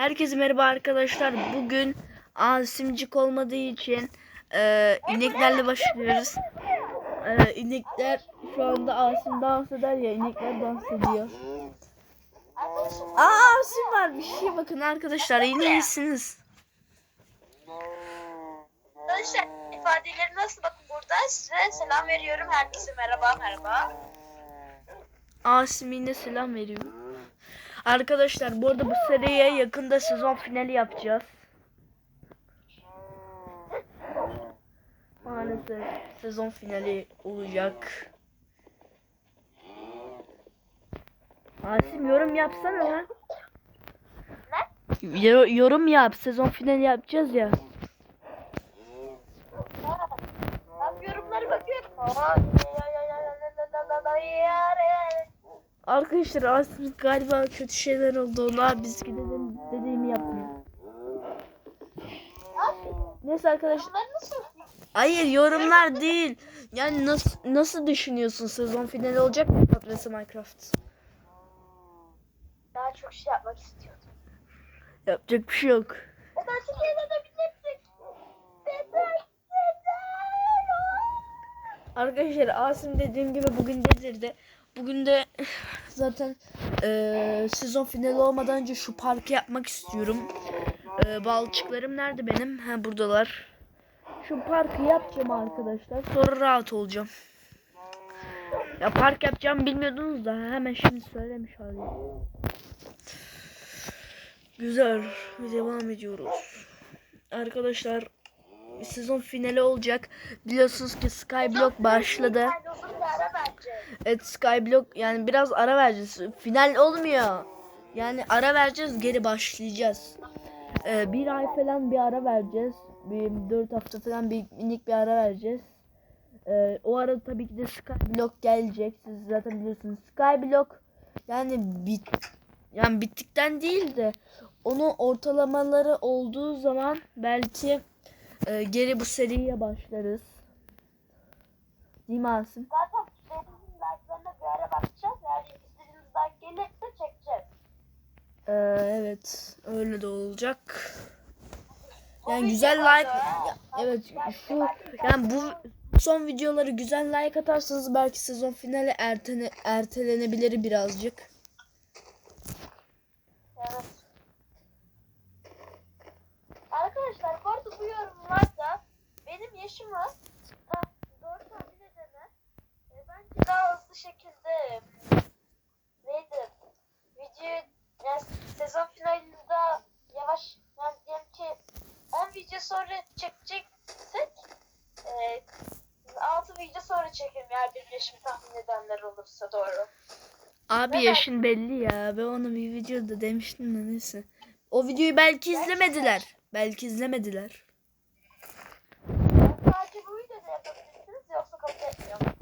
Herkese merhaba arkadaşlar. Bugün Asimcik olmadığı için e, ineklerle başlıyoruz. E, inekler şu anda Asim dans eder ya inekler dans ediyor. Aa Asim var bir şey bakın arkadaşlar yine iyisiniz. Arkadaşlar ifadeleri nasıl bakın burada size selam veriyorum herkese merhaba merhaba. Asim yine selam veriyor. Arkadaşlar bu arada bu seriye yakında sezon finali yapacağız. Maalesef sezon finali olacak. Asim yorum yapsana lan. Yo- yorum yap. Sezon finali yapacağız ya. Ben yorumları bakıyorum. Aa, Arkadaşlar Asim galiba kötü şeyler oldu. Ona biz gidelim dediğimi yapmıyor. Neyse arkadaşlar. Hayır yorumlar değil. Yani nasıl nasıl düşünüyorsun sezon finali olacak mı Patrese Minecraft? Daha çok şey yapmak istiyordum. Yapacak bir şey yok. O de. Neden? Arkadaşlar Asim dediğim gibi bugün delirdi. Bugün de zaten eee, sezon finali olmadan önce şu parkı yapmak istiyorum. Eee, balçıklarım nerede benim? Ha buradalar. Şu parkı yapacağım arkadaşlar. Sonra rahat olacağım. Ya park yapacağım bilmiyordunuz da hemen şimdi söylemiş olayım. Güzel. Devam ediyoruz. Arkadaşlar sezon finali olacak. Biliyorsunuz ki Skyblock başladı. Yani uzun bir ara bence. Evet Skyblock yani biraz ara vereceğiz. Final olmuyor. Yani ara vereceğiz geri başlayacağız. Ee, bir ay falan bir ara vereceğiz. Bir dört hafta falan bir minik bir ara vereceğiz. Ee, o arada tabii ki de Skyblock gelecek. Siz zaten biliyorsunuz. Skyblock yani bit yani bittikten değil de onun ortalamaları olduğu zaman belki e, geri bu seriye başlarız. Değil mi Asim? Zaten like'larına bir ara bakacağız. Yani istediğiniz like gelirse çekeceğiz. Ee, evet öyle de olacak. Yani güzel like ya, evet şu yani bu son videoları güzel like atarsanız belki sezon finali ertene, ertelenebilir birazcık. Evet. Arkadaşlar bu arada bu yorumlarda benim yaşımı da doğru tahmin edene e, bence daha hızlı şekilde neydi video yani sezon finalinde yavaş yani diyelim ki 10 video sonra çekeceksek e, 6 video sonra çekerim eğer benim yaşımı tahmin edenler olursa doğru. Abi Evet. yaşın belli ya. Ben onu bir videoda demiştim de neyse. O videoyu belki izlemediler. Belki izlemediler. Yani sadece bu videoda yapabilirsiniz yoksa kabul etmiyorum.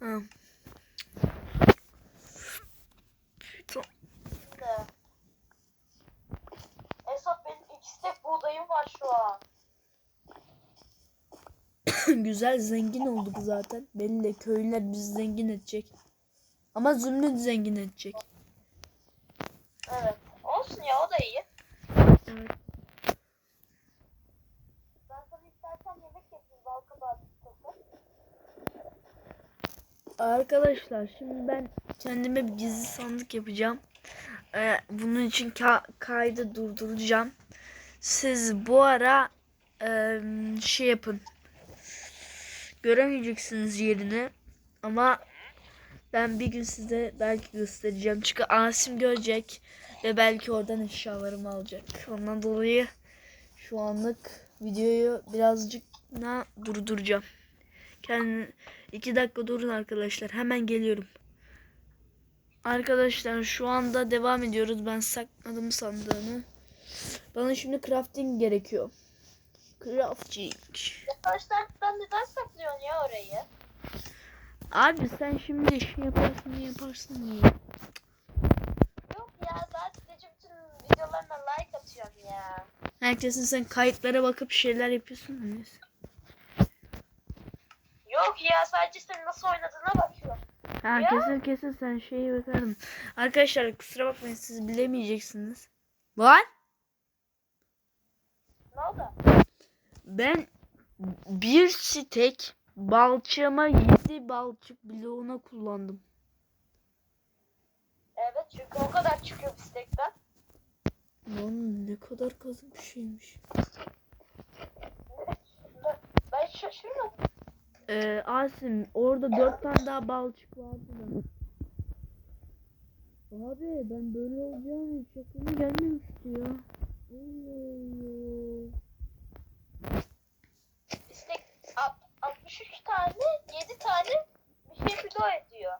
Ha. Şimdi. Esat benim iki stek buğdayım var şu an. Güzel zengin olduk zaten. Belli köylüler bizi zengin edecek. Ama Zümrüt zengin edecek. Evet. Olsun ya o da iyi. Evet. Ben sana istersen yemek yapayım. Bal kabağı pistası. Arkadaşlar şimdi ben kendime bir gizli sandık yapacağım. Ee, bunun için ka- kaydı durduracağım. Siz bu ara e, şey yapın. Göremeyeceksiniz yerini ama ben bir gün size belki göstereceğim. Çünkü Asim görecek ve belki oradan eşyalarımı alacak. Ondan dolayı şu anlık videoyu birazcık na durduracağım. Kendi iki dakika durun arkadaşlar. Hemen geliyorum. Arkadaşlar şu anda devam ediyoruz. Ben sakladım sandığını. Bana şimdi crafting gerekiyor. Crafting. Arkadaşlar ben neden saklıyorsun ya orayı? Abi sen şimdi işini yaparsın diye yaparsın diye. Yok ya sadece bütün videolarına like atıyorsun ya. Herkesin sen kayıtlara bakıp şeyler yapıyorsun. da Neyse. Yok ya sadece senin nasıl oynadığına bakıyorum. Ha Ya. kesin kesin sen şeyi bakarım. Arkadaşlar kusura bakmayın siz bilemeyeceksiniz. Lan Ne oldu? Ben bir stek balçığıma 7 balçık bloğuna kullandım. Evet çünkü o kadar çıkıyor bisikletten. Lan ne kadar kazık bir şeymiş. Ben şaşırmadım. Ee, Asim orada 4 tane daha balçık vardı da. Abi ben böyle olacağını hiç aklıma gelmemişti ya. Allah Bistek alt- 63 tane 7 tane bir şey video ediyor.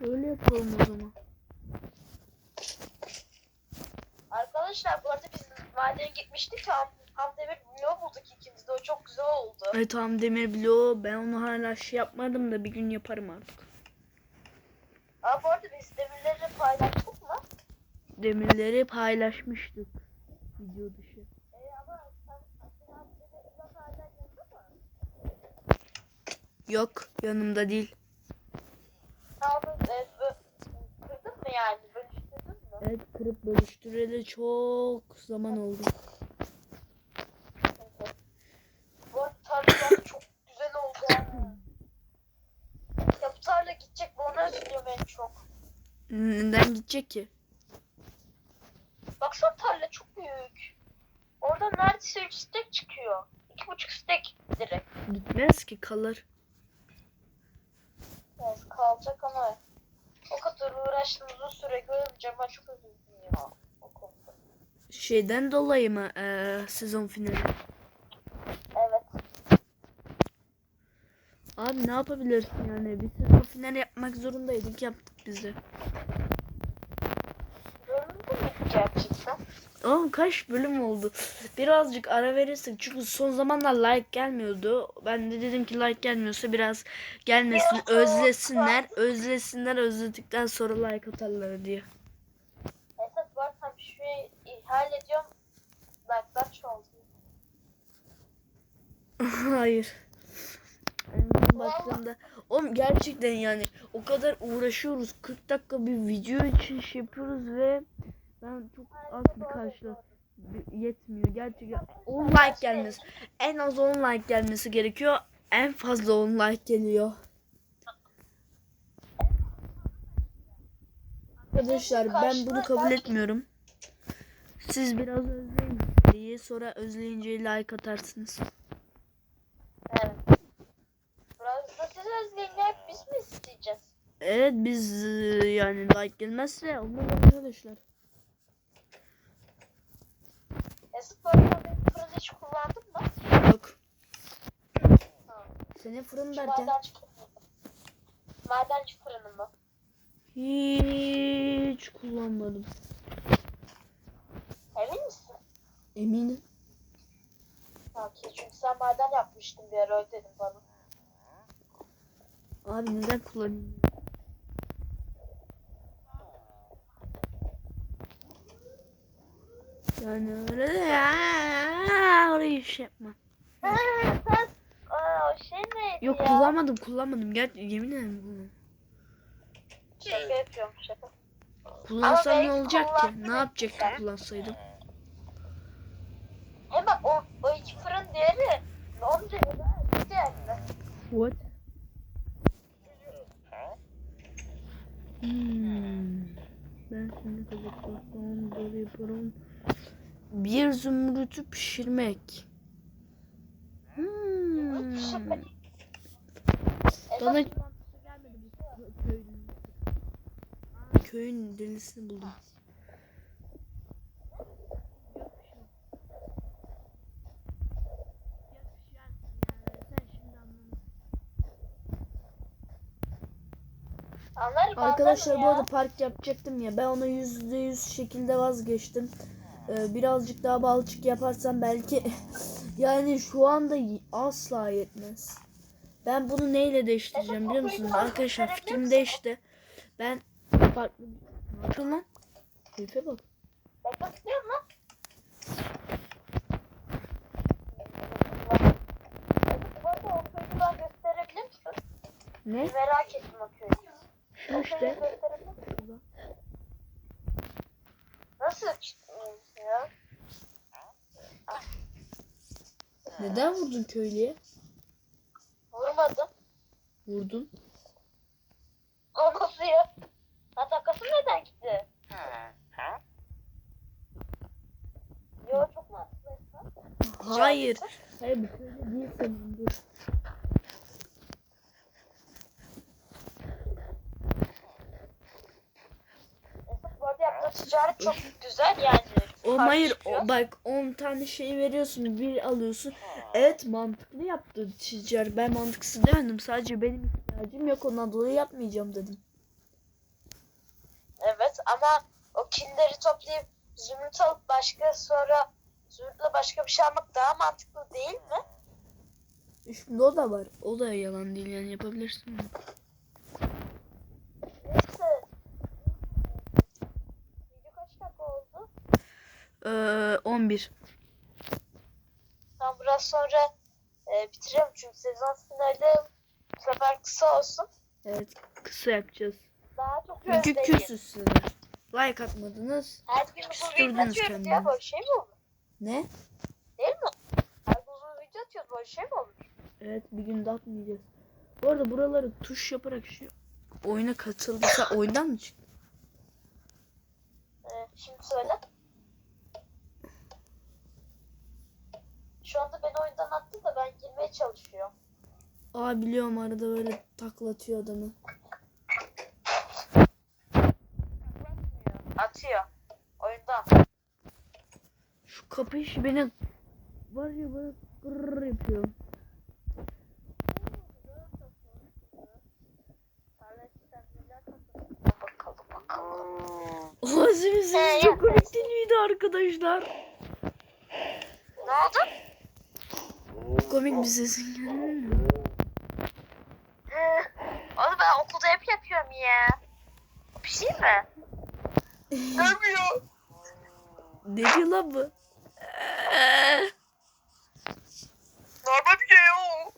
Öyle yapalım o zaman. Arkadaşlar bu arada biz madene gitmiştik ham, ham demir bloğu bulduk ikimiz de o çok güzel oldu. Evet tamam demir bloğu ben onu hala şey yapmadım da bir gün yaparım artık. Aa bu arada biz demirleri paylaştık? Demirleri paylaşmıştık video dışı. Yok yanımda değil. Kırdın mı yani bölüştürdün mü? Evet kırıp bölüştüreli çok zaman oldu. Bu tarlalar çok güzel oldu yani. Ya bu tarla gidecek bu ona üzülüyor beni çok. Neden gidecek ki? Baksana tarla çok büyük. Oradan neredeyse 3 stek çıkıyor. 2,5 stek direkt. Gitmez ki kalır. Evet, kalacak ama o kadar uğraştım uzun süre görünce ben çok üzüldüm ya. O konuda. Şeyden dolayı mı eee, sezon finali? Evet. Abi ne yapabilirsin yani? Bir sezon finali yapmak zorundaydık yaptık biz de. Gerçekten? Oğlum kaç bölüm oldu? Birazcık ara verirsek çünkü son zamanlar like gelmiyordu. Ben de dedim ki like gelmiyorsa biraz gelmesin, özlesinler. Özlesinler, özledikten sonra like atarlar diye. Esas var tam şurayı ihal ediyorum. Like'lar çoğaldı. Hayır. Baktığımda oğlum gerçekten yani o kadar uğraşıyoruz 40 dakika bir video için şey yapıyoruz ve ben çok az bir karşılık bir- yetmiyor. Gerçekten 10 like gelmesi en az 10 like gelmesi gerekiyor. En fazla 10 like geliyor. Arkadaşlar ben bunu kabul etmiyorum. Siz biraz özleyin. diye sonra özleyince like atarsınız. Evet. Biraz da siz özleyin hep biz mi isteyeceğiz? Evet biz e, yani like gelmezse olmaz arkadaşlar. Arada ben fırın hiç kullandım mı? Yok. Ha. Senin fırın derken madenci fırını. Madenci fırını mı? hiç kullanmadım. Emin misin? Eminim. Okey çünkü sen maden yapmıştın bir ara öyle dedin bana. Abi neden kullanayım? Yani öyle de ya orayı şey yapma. Ha, o şey neydi Yok ya? kullanmadım kullanmadım. Gel yemin ederim kullanmadım. Şaka yapıyorum şaka. Kullansam ne olacak ki? Ne yapacaktım sen. kullansaydım? Hem bak o, o iki fırın diğeri bir diğeri. What? Hmm. Ben şimdi böyle yaparım. Bir zümrütü pişirmek. Hmm. Bana köyün, delisini buldum. Arkadaşlar bu arada park yapacaktım ya ben ona yüzde yüz şekilde vazgeçtim. Ee, birazcık daha balçık yaparsam belki yani şu anda asla yetmez. Ben bunu neyle değiştireceğim biliyor musunuz? Arkadaşlar fikrim değişti. Ben farklı... Ne yapıyorsun lan? Herife bak. Bakmak. Ne? Merak ettim bakıyorum. Şu işte. Neden vurdun köylüye? Vurmadım. Vurdun. O nasıl ya? Ha takası neden gitti? Yo çok mantıklı. Esra. Hayır. Hayır bu köylü değil senin. Dur. Esra bu arada yaptığın ticaret çok güzel yani. O hayır o, bak 10 tane şey veriyorsun bir alıyorsun. Evet mantıklı yaptı ticaret. Ben mantıksız demedim. Sadece benim ihtiyacım yok ondan dolayı yapmayacağım dedim. Evet ama o kinleri toplayıp zümrüt alıp başka sonra zümrütle başka bir şey almak daha mantıklı değil mi? Şimdi o da var. O da yalan değil yani yapabilirsin. Neyse. Video kaç dakika oldu? Ee, 11. Tamam biraz sonra e, bitirelim çünkü sezon finali bu sefer kısa olsun. Evet kısa yapacağız. Daha çok Çünkü özleyin. küsüz size. Like atmadınız. Her gün uzun Küstürdünüz video atıyoruz ya kendinizi. böyle şey mi olur? Ne? Değil mi? Her gün uzun video atıyoruz böyle şey mi olur? Evet bir gün de atmayacağız. Bu arada buraları tuş yaparak şey oyuna katıldıysa oyundan mı çıktı? E, şimdi söyle. Şu anda beni oyundan attı da ben girmeye çalışıyorum. Aa biliyorum arada böyle taklatıyor adamı. Atıyor. Oyundan. Şu kapı işi beni var ya böyle gırr yapıyor. Sesi çok komik değil miydi arkadaşlar? Ne oldu? Komik bir sesin geldi. Onu ben okulda hep yapıyorum ya. Bir şey mi? Dönmüyor. Ne diyor lan bu? Normal bir şey o.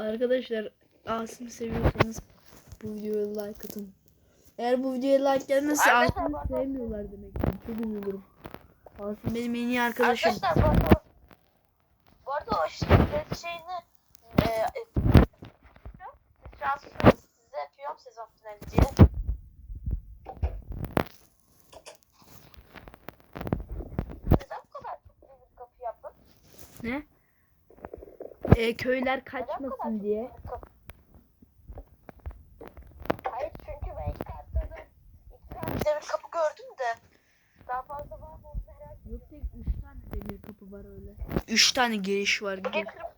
Arkadaşlar Asim'i seviyorsanız bu videoya like atın. Eğer bu videoya like gelmezse bak- sevmiyorlar demek. Çok üzülürüm. Asim benim en iyi arkadaşım. Arkadaşlar arada o şirket şeyini e, e, transfer size yapıyorum sezon finali diye. Neden bu kadar çok büyük kapı yaptın? Ne? Ee, köyler kaçmasın diye. kapı? Hayır çünkü ben iki haftada demir kapı gördüm de. Daha fazla var mı. Yok tek 3 tane demir kapı var öyle. 3 tane giriş var. Getirip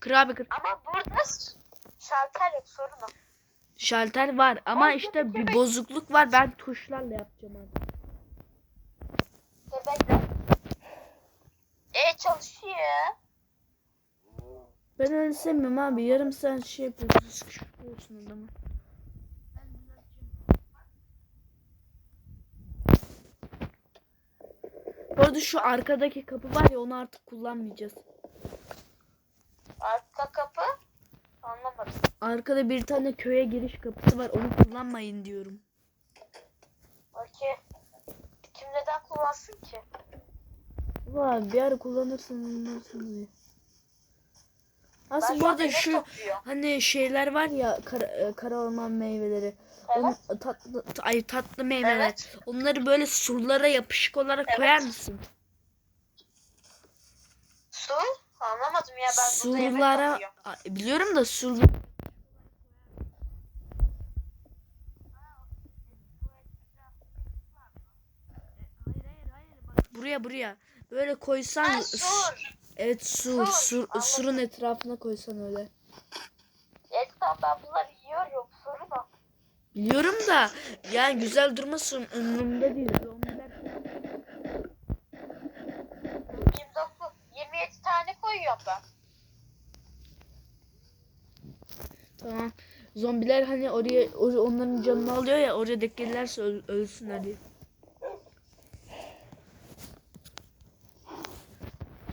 Kır abi kır. Ama burada şalter yok sorun o. Şalter var ama Ay, işte bir bozukluk var. Ben tuşlarla yapacağım abi. Bebekler. E çalışıyor. Ben öyle sevmiyorum abi. Yarım saat şey yapıyorsun. Sıkıştırıyorsun adamı. Bu arada şu arkadaki kapı var ya onu artık kullanmayacağız. Arka kapı. Anlamadım. Arkada bir tane köye giriş kapısı var. Onu kullanmayın diyorum. Okey. Kim neden kullansın ki? Vay bir ara kullanırsın kullanırsın diye. Aslında bu arada şu hani şeyler var ya kara, e, kara orman meyveleri. Evet. Onun tatlı ay tatlı meyveler. Evet. Onları böyle surlara yapışık olarak Evet. koyar mısın? Su? Anlamadım ya ben Surlara biliyorum da sur Buraya buraya. Böyle koysan Ha, sur. Evet sur, Sur, anladım. surun etrafına koysan öyle. Tamam ben bunları yiyorum. Sorun o. Biliyorum da yani güzel durmasın umurumda değil. Zombiler 29, 27 tane koyuyorum ben. Tamam. Zombiler hani oraya or- onların canını alıyor ya oraya denk gelirlerse öl- ölsünler diye.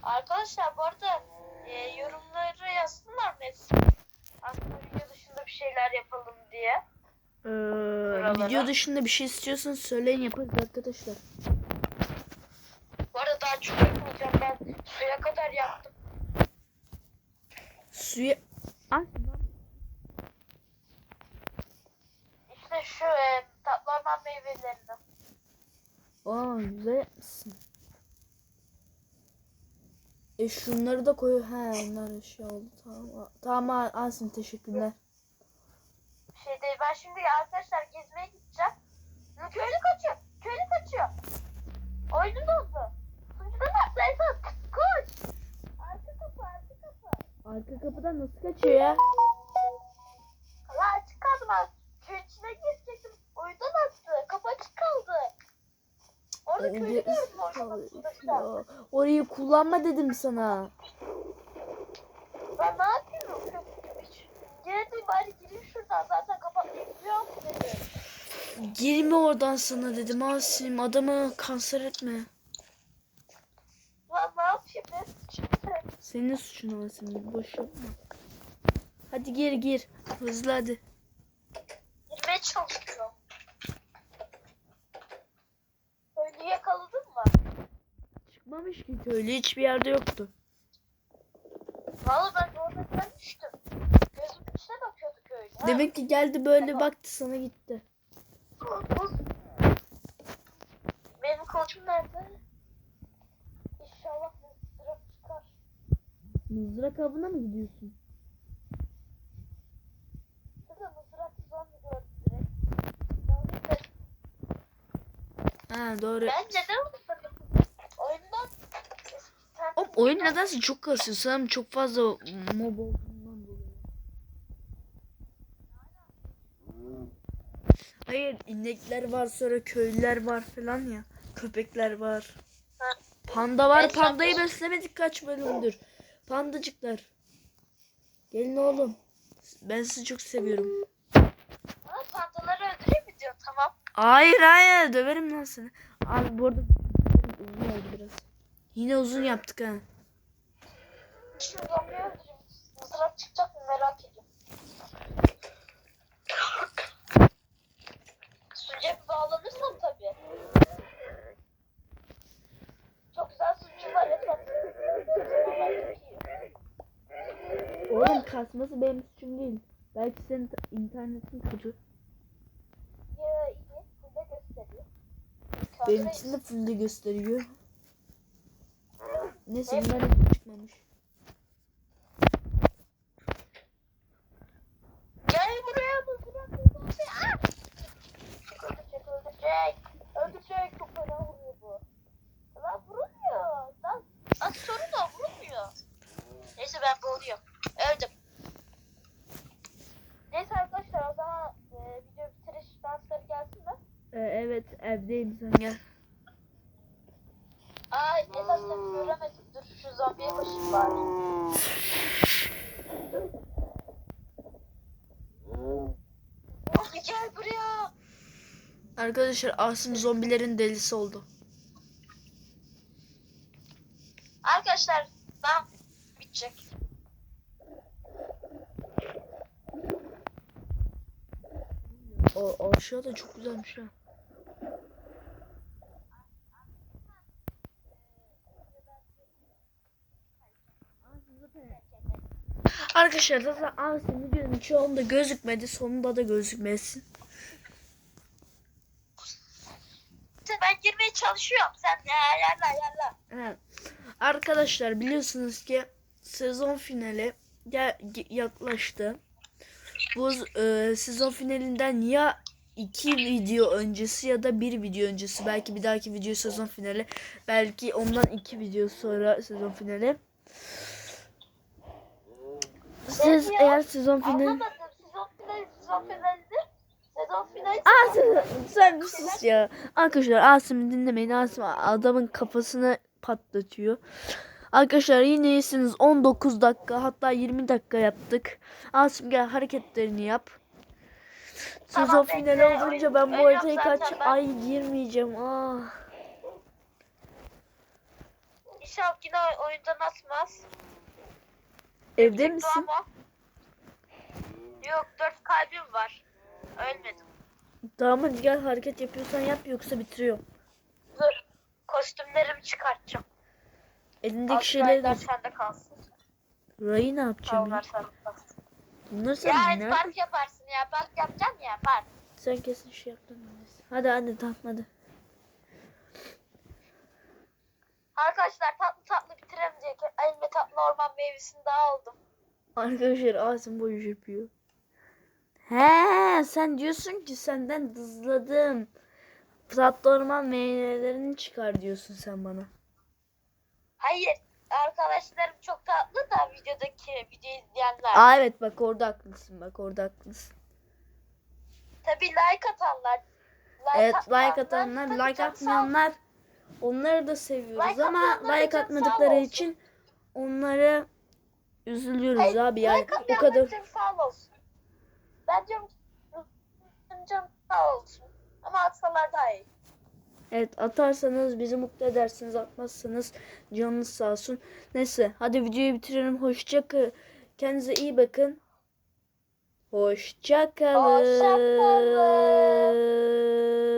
Arkadaşlar bu arada e, yorumları yazsınlar mı? Aslında video dışında bir şeyler yapalım diye. Ee, Buralara. video dışında bir şey istiyorsanız söyleyin yaparız arkadaşlar. Bu arada daha çok yapmayacağım ben. Suya kadar yaptım. Suya... Ay, İşte şu e, tatlı orman meyvelerini. Aa güzel yapmışsın. E şunları da koy. He onlar eşya oldu. Tamam. Tamam Asim teşekkürler. Şey değil. Ben şimdi arkadaşlar gezmeye gideceğim. Köylü kaçıyor. Köylü kaçıyor. Oyunun oldu. Sunucuda nerede? Esat koş. Arka kapı arka kapı. Arka kapıdan nasıl kaçıyor ya? Allah açık kaldı ben. Köyün içine girecektim. Oyundan attı. Kapı açık kaldı. Orada köylü ge- gördüm orada. Ya, Orayı kullanma dedim sana. Ben ne yapıyorum? Hiç- Yine de bari gireyim şuradan. Zaten kapatmayı biliyorum dedi. Girme oradan sana dedim Asim. Adamı kanser etme. Lan ne yapayım ben? Şimdi Senin suçun Asim. Boş yapma. Hadi gir gir. Hızlı hadi. girmeye çalışıyorum. Köylüyü yakaladın mı? Çıkmamış ki köylü hiçbir yerde yoktu. Valla ben orada görmüştüm. Gözümün içine bakıyordu köylü. Ha? Demek ki geldi böyle baktı sana gitti. Koçum nerede? İnşallah mızrak çıkar. Mızrak avına mı gidiyorsun? Şurada mızrak zombi gördüm direkt. Ben de- Ha doğru. Ben neden unutmadım? Oyundan Oğlum oyun nedense çok kasıyor. Sanırım çok fazla mob olduğundan dolayı. Hayır inekler var sonra köylüler var falan ya. Köpekler var. Panda var. Pandayı beslemedik kaç bölümdür. Pandacıklar. Gelin oğlum. Ben sizi çok seviyorum. Aa, pandaları öldüreyim mi diyor tamam. Hayır hayır döverim lan seni. Abi bu arada uzun oldu biraz. Yine uzun yaptık ha. Şu zombiyi öldüreyim. Mızrak çıkacak mı merak ediyorum. Bir bağlanırsam tabii. Çok güzel sunucu var Esat. Sunucular çok iyi. Oğlum kasması benim suçum değil. Belki senin internetin kötü. Ya iyi. Burada gösteriyor. Benim için de fullde gösteriyor. Neyse internet çıkmamış. Gel buraya mızrak mızrak. Ah! Öldürecek öldürecek. Öldürecek çok fena vuruyor bu. Lan vurulmuyor. Lan az sorun da vurulmuyor. Neyse ben boğuluyorum. Öldüm. Neyse arkadaşlar o zaman e, video bitiriş dansları gelsin mi? Ee, evet sen gel. Ay Esat seni göremedim. Dur şu zombiye koşayım bari. Zombi gel buraya. Arkadaşlar Asım zombilerin delisi oldu. Arkadaşlar ben bitecek. O aşağı da çok güzelmiş ha. Arkadaşlar zaten Asım videonun çoğunda gözükmedi. Sonunda da gözükmesin. Ben girmeye çalışıyorum. Sen ya yerler yerler. Evet. Arkadaşlar biliyorsunuz ki sezon finali ya- yaklaştı. Bu e, sezon finalinden ya iki video öncesi ya da bir video öncesi belki bir dahaki video sezon finali belki ondan iki video sonra sezon finali. Siz eğer sezon finali Anlamadım. Sezon finali, sezon finalidir. Sezon finali. Aa, sen, bir sus ya. Arkadaşlar Asim'i dinlemeyin. Asim adamın kafasını patlatıyor. Arkadaşlar yine iyisiniz. 19 dakika hatta 20 dakika yaptık. Asim gel hareketlerini yap. Sezon Tamam, finali bekle. olunca ben bu Oyun- haritayı kaç ben. ay girmeyeceğim. Ah. İnşallah yine oy- oyundan atmaz. Evde misin? ama. Yok dört kalbim var. Ölmedim. Tamam hadi gel hareket yapıyorsan yap yoksa bitiriyorum. Dur. Kostümlerimi çıkartacağım. Elindeki şeyleri de... Altı sende kalsın. Rayı ne yapacağım Onlar sende kalsın. Bunları sen Ya hadi park yaparsın ya. Park yapacaksın ya park. Sen kesin şey yaptın. Hadi hadi tamam hadi. Arkadaşlar tatlı tatlı bitiremeyecek. Elime tatlı orman meyvesini daha aldım. Arkadaşlar ağzım boyu yapıyor. He sen diyorsun ki senden dızladım. Tatlı orman meyvelerini çıkar diyorsun sen bana. Hayır. Arkadaşlarım çok tatlı da videodaki video izleyenler. Aa evet bak orada haklısın bak orada haklısın. Tabii like atanlar. Evet atmayanlar like atanlar like atmayanlar onları da seviyoruz Like ama like atmadıkları için onları üzülüyoruz Hayır, abi yani like o kadar canım sağ olsun. Ben diyorum canım sağ olsun. Ama atsalar daha iyi. Evet atarsanız bizi mutlu edersiniz. Atmazsanız canınız sağ olsun. Neyse hadi videoyu bitirelim. Hoşça kalın. Kendinize iyi bakın. Hoşça kalın. Hoşça kalın.